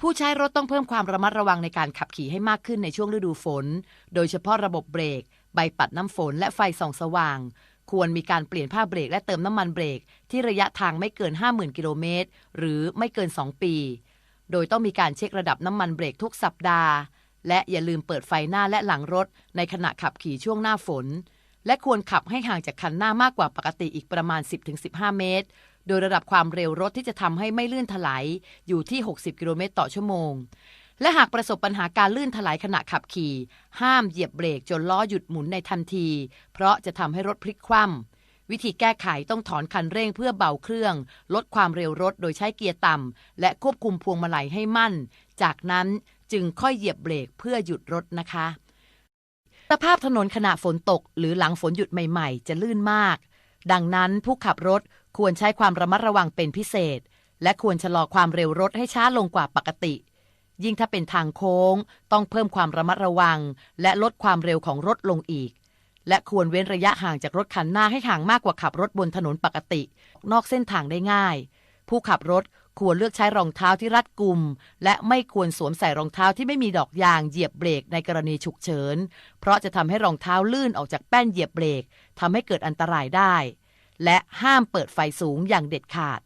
ผู้ใช้รถต้องเพิ่มความระมัดระวังในการขับขี่ให้มากขึ้นในช่วงฤดูฝน โดยเฉพาะระบบเบรก ใบปัดน้ำฝน และไฟส่องสว่าง ควรมีการเปลี่ยนผ้าเบรกและเติมน้ำมันเบรก ที่ระยะทางไม่เกิน 50,000 กิโลเมตร หรือไม่เกิน 2 ปี โดยต้องมีการเช็คระดับน้ำมันเบรกทุกสัปดาห์ และอย่าลืมเปิดไฟหน้าและหลังรถ ในขณะขับขี่ช่วงหน้าฝน และควรขับให้ห่างจากคันหน้ามากกว่าปกติอีกประมาณ 10-15 เมตร โดยระดับความเร็วรถที่จะทำให้ไม่ลื่นถลายอยู่ที่ 60 กิโลเมตรต่อชั่วโมง และหากประสบปัญหาการลื่นถลายขณะขับขี่ ห้ามเหยียบเบรกจนล้อหยุดหมุนในทันที เพราะจะทำให้รถพลิกคว่ำวิธีแก้ไขต้องถอนคันเร่งเพื่อเบาเครื่อง ลดความเร็วรถโดยใช้เกียร์ต่ำ และควบคุมพวงมาลัยให้มั่น จากนั้นจึงค่อยเหยียบเบรกเพื่อหยุดรถนะคะ สภาพถนนขณะฝนตกหรือหลังฝนหยุดใหม่ๆ จะลื่นมาก ดังนั้นผู้ขับรถ ควรใช้ความระมัดระวังเป็นพิเศษ และควรชะลอความเร็วรถให้ช้าลงกว่าปกติ ยิ่งถ้าเป็นทางโค้ง ต้องเพิ่มความระมัดระวัง และลดความเร็วของรถลงอีก และควรเว้นระยะห่างจากรถคันหน้าให้ห่างมากกว่าขับรถบนถนนปกติ นอกเส้นทางได้ง่าย ผู้ขับรถควรเลือกใช้รองเท้าที่รัดกุม และไม่ควรสวมใส่รองเท้าที่ไม่มีดอกยางเหยียบเบรกในกรณีฉุกเฉิน เพราะจะทำให้รองเท้าลื่นออกจากแป้นเหยียบเบรกทำให้เกิดอันตรายได้ และห้ามเปิดไฟสูงอย่างเด็ดขาด